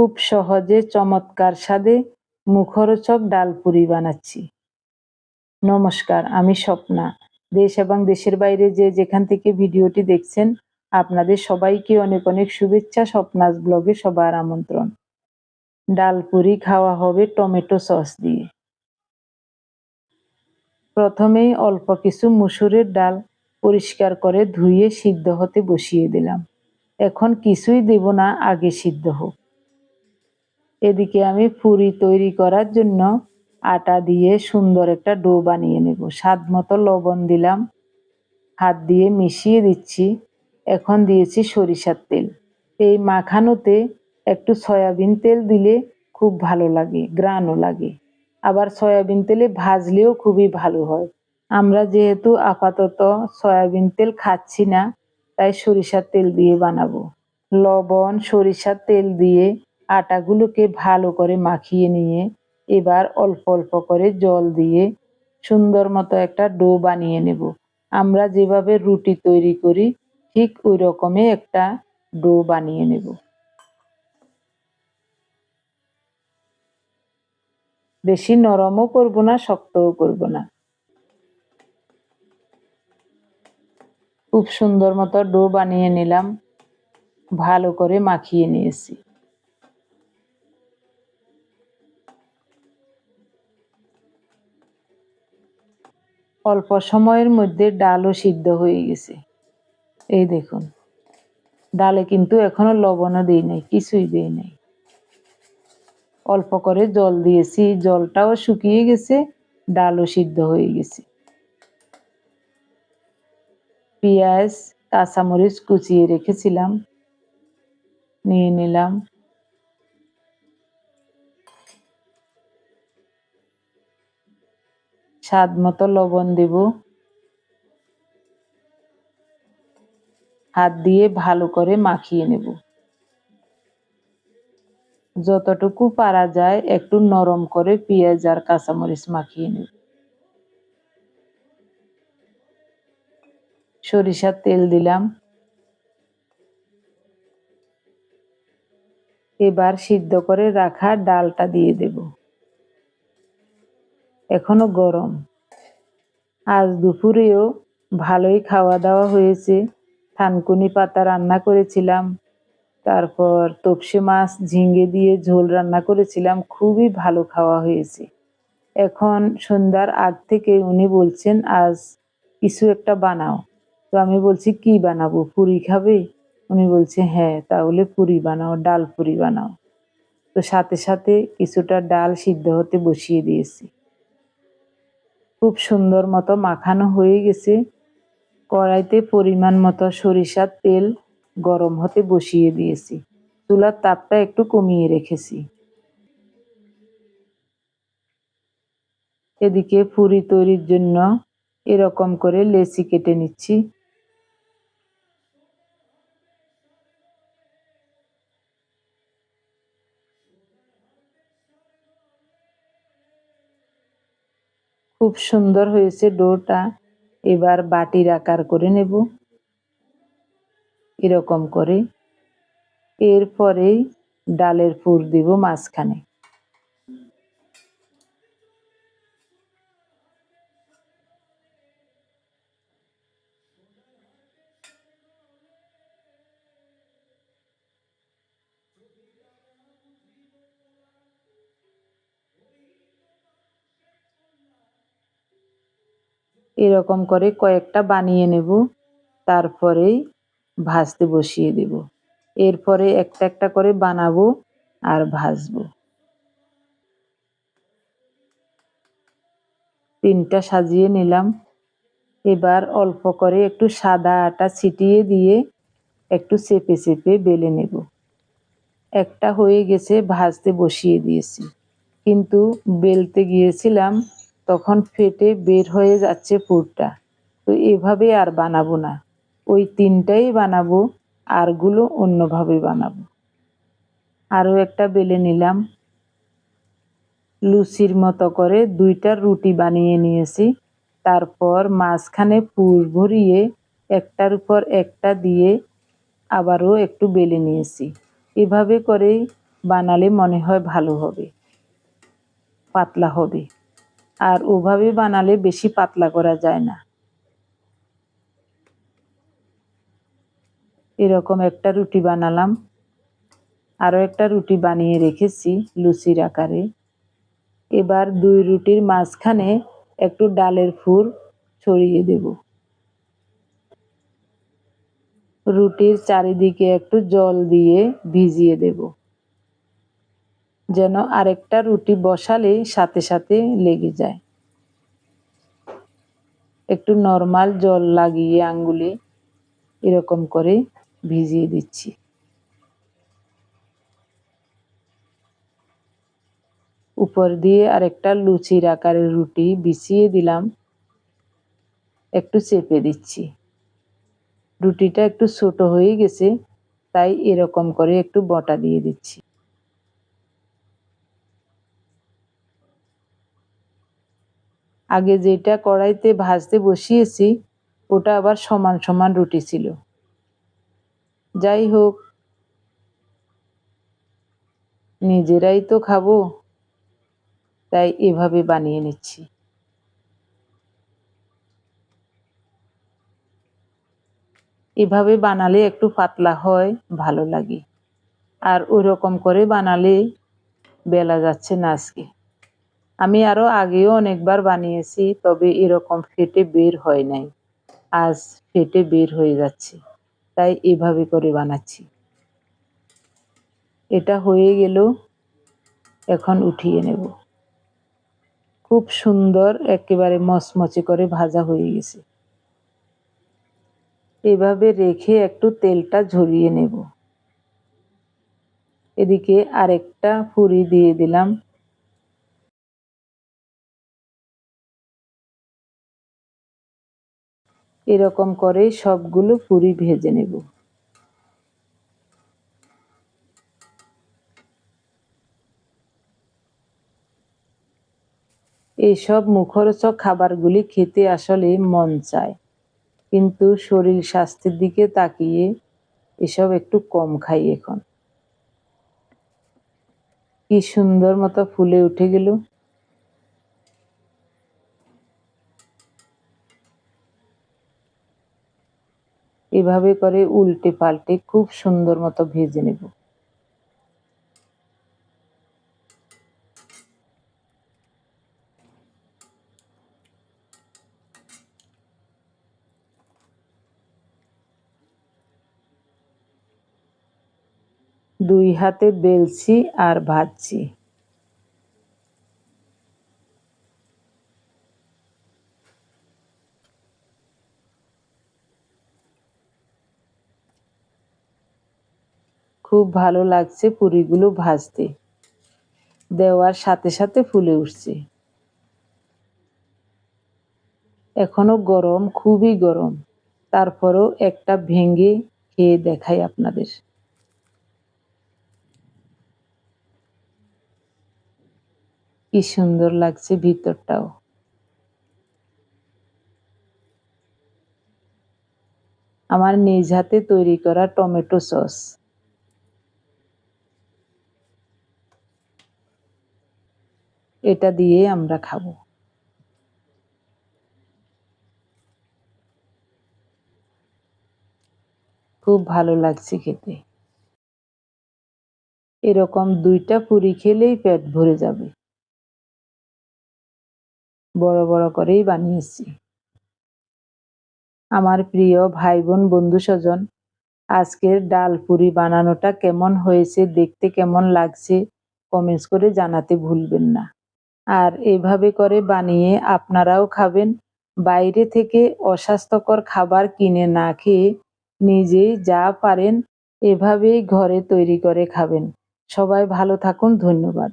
খুব সহজে চমৎকার স্বাদে মুখরোচক ডাল পুরি বানাচ্ছি। নমস্কার, আমি স্বপ্না। দেশ এবং দেশের বাইরে যে যেখান থেকে ভিডিওটি দেখছেন, আপনাদের সবাইকে অনেক অনেক শুভেচ্ছা, স্বপ্নাস ব্লগে সবার আমন্ত্রণ। ডাল পুরি খাওয়া হবে টমেটো সস দিয়ে। প্রথমেই অল্প কিছু মুসুরের ডাল পরিষ্কার করে ধুয়ে সিদ্ধ হতে বসিয়ে দিলাম। এখন কিছুই দেব না, আগে সিদ্ধ হোক। এদিকে আমি পুরি তৈরি করার জন্য আটা দিয়ে সুন্দর একটা ডো বানিয়ে নেব। স্বাদ মতো লবণ দিলাম। হাত দিয়ে মিশিয়ে দিচ্ছি। এখন দিয়েছি সরিষার তেল। এই মাখানোতে একটু সয়াবিন তেল দিলে খুব ভালো লাগে গ্রানও লাগে। আবার সয়াবিন তেলে ভাজলেও খুবই ভালো হয়। আমরা যেহেতু আপাতত সয়াবিন তেল খাচ্ছি না, তাই সরিষার তেল দিয়ে বানাবো। লবণ, সরিষার তেল দিয়ে আটাগুলোকে ভালো করে মাখিয়ে নিয়ে এবার অল্প অল্প করে জল দিয়ে সুন্দর মতো একটা ডো বানিয়ে নেব। আমরা যেভাবে রুটি তৈরি করি, ঠিক ওই রকমই একটা ডো বানিয়ে নেব। বেশি নরমও করব না, শক্তও করব না। খুব সুন্দর মতো ডো বানিয়ে নিলাম, ভালো করে মাখিয়ে নিয়েছি। অল্প সময়ের মধ্যে ডালও সিদ্ধ হয়ে গেছে। এই দেখুন, ডালে কিন্তু এখনও লবণও দিই নাই, কিছুই দিই নাই। অল্প করে জল দিয়েছি, জলটাও শুকিয়ে গেছে, ডালও সিদ্ধ হয়ে গেছে। পেঁয়াজ, কাঁচামরিচ কুচিয়ে রেখেছিলাম, নিয়ে নিলাম। স্বাদ মতো লবণ দেব। হাত দিয়ে ভালো করে মাখিয়ে নেব। যতটুকু পারা যায় একটু নরম করে পেঁয়াজ আর কাঁচামরিচ মাখিয়ে নেব। সরিষার তেল দিলাম। এবার সিদ্ধ করে রাখা ডালটা দিয়ে দেব। এখনও গরম। আজ দুপুরেও ভালোই খাওয়া দাওয়া হয়েছে। থানকুনি পাতা রান্না করেছিলাম। তারপর তপসে মাছ ঝিঙ্গে দিয়ে ঝোল রান্না করেছিলাম। খুবই ভালো খাওয়া হয়েছে। এখন সন্ধ্যার আগ থেকে উনি বলছেন, আজ কিছু একটা বানাও। তো আমি বলছি, কি বানাবো? পুরি খাবে? উনি বলছে হ্যাঁ তাহলে পুরি বানাও, ডাল পুরি বানাও। তো সাথে সাথে কিছুটা ডাল সিদ্ধ হতে বসিয়ে দিয়েছি। খুব সুন্দর মতো মাখানো হয়ে গেছে। কড়াইতে পরিমাণ মতো সরিষার তেল গরম হতে বসিয়ে দিয়েছি। চুলার তাপটা একটু কমিয়ে রেখেছি। এদিকে পুরি তৈরির জন্য এরকম করে লেচি কেটে নিচ্ছি। খুব সুন্দর হয়েছে ডোটা। এবার বাটির আকার করে নেব। এরকম করে। এরপরেই ডালের পুর দিব মাঝখানে। এরকম করে কয়েকটা বানিয়ে নেব। তারপরেই ভাজতে বসিয়ে দেব। এরপরে একটা একটা করে বানাবো আর ভাজবো। তিনটা সাজিয়ে নিলাম। এবার অল্প করে একটু সাদা আটা ছিটিয়ে দিয়ে একটু চেপে চেপে বেলে নেব। একটা হয়ে গেছে, ভাজতে বসিয়ে দিয়েছি। কিন্তু বেলতে গিয়েছিলাম তখন ফেটে বের হয়ে যাচ্ছে পুরটা। তো এভাবে আর বানাবো না। ওই তিনটাই বানাবো, আরগুলো অন্যভাবে বানাবো। আরও একটা বেলে নিলাম। লুচির মতো করে দুইটা রুটি বানিয়ে নিয়েছি। তারপর মাঝখানে পুর ভরিয়ে একটার উপর একটা দিয়ে আবারও একটু বেলে নিয়েছি। এভাবে করেই বানালে মনে হয় ভালো হবে, পাতলা হবে। আর ওভাবে বানালে বেশি পাতলা করা যায় না। এরকম একটা রুটি বানালাম। আরও একটা রুটি বানিয়ে রেখেছি লুচির আকারে। এবার দুই রুটির মাঝখানে একটু ডালের ফুর ছড়িয়ে দেব। রুটির চারিদিকে একটু জল দিয়ে ভিজিয়ে দেব। যেন আরেকটা রুটি বসালে সাথে সাথে লেগে যায়। একটু নর্মাল জল লাগিয়ে আঙ্গুলে এরকম করে ভিজিয়ে দিচ্ছি। উপর দিয়ে আরেকটা লুচির আকারের রুটি বিছিয়ে দিলাম। একটু চেপে দিচ্ছি। রুটিটা একটু ছোট হয়ে গেছে, তাই এরকম করে একটু বটা দিয়ে দিচ্ছি। আগে যেটা কড়াইতে ভাজতে বসিয়েছি, ওটা আবার সমান সমান রুটি ছিল। যাই হোক, নিজেরাই তো খাব, তাই এভাবে বানিয়ে নিচ্ছি। এভাবে বানালে একটু পাতলা হয়, ভালো লাগে। আর ওই রকম করে বানালে বেলা যাচ্ছে না আজকে। আমি আরও আগেও অনেকবার বানিয়েছি, তবে এরকম ফেটে বের হয় নাই। আজ ফেটে বের হয়ে যাচ্ছে, তাই এভাবে করে বানাচ্ছি। এটা হয়ে গেল এখন উঠিয়ে নেব। খুব সুন্দর, একেবারে মচমচে করে ভাজা হয়ে গেছে। এভাবে রেখে একটু তেলটা ঝরিয়ে নেব। এদিকে আরেকটা ফুরি দিয়ে দিলাম। এরকম করে সবগুলো পুরি ভেজে নেব। এইসব মুখরোচক খাবারগুলি খেতে আসলে মন চায়, কিন্তু শরীর স্বাস্থ্যের দিকে তাকিয়ে এসব একটু কম খাই এখন। কি সুন্দর মতো ফুলে উঠে গেল। এভাবে করে উল্টে পাল্টে খুব সুন্দর মতো ভেজে নেব। দুই হাতে বেলছি আর ভাজছি। খুব ভালো লাগছে পুরিগুলো ভাজতে। দেওয়ার সাথে সাথে ফুলে উঠছে। এখনও গরম, খুবই গরম। তারপরও একটা ভেঙে খেয়ে দেখাই আপনাদের। কি সুন্দর লাগছে ভিতরটাও। আমার নিজ হাতে তৈরি করা টমেটো সস। এটা দিয়ে আমরা খাব। খুব ভালো লাগছে খেতে। এরকম দুইটা পুরি খেলেই পেট ভরে যাবে। বড় বড় করেই বানিয়েছি। আমার প্রিয় ভাই বোন বন্ধু স্বজন আজকের ডাল পুরি বানানোটা কেমন হয়েছে, দেখতে কেমন লাগছে, কমেন্টস করে জানাতে ভুলবেন না। আর এভাবে করে বানিয়ে আপনারাও খাবেন। বাইরে থেকে অস্বাস্থ্যকর খাবার কিনে না খেয়ে নিজেই যা পারেন এভাবেই ঘরে তৈরি করে খাবেন। সবাই ভালো থাকুন, ধন্যবাদ।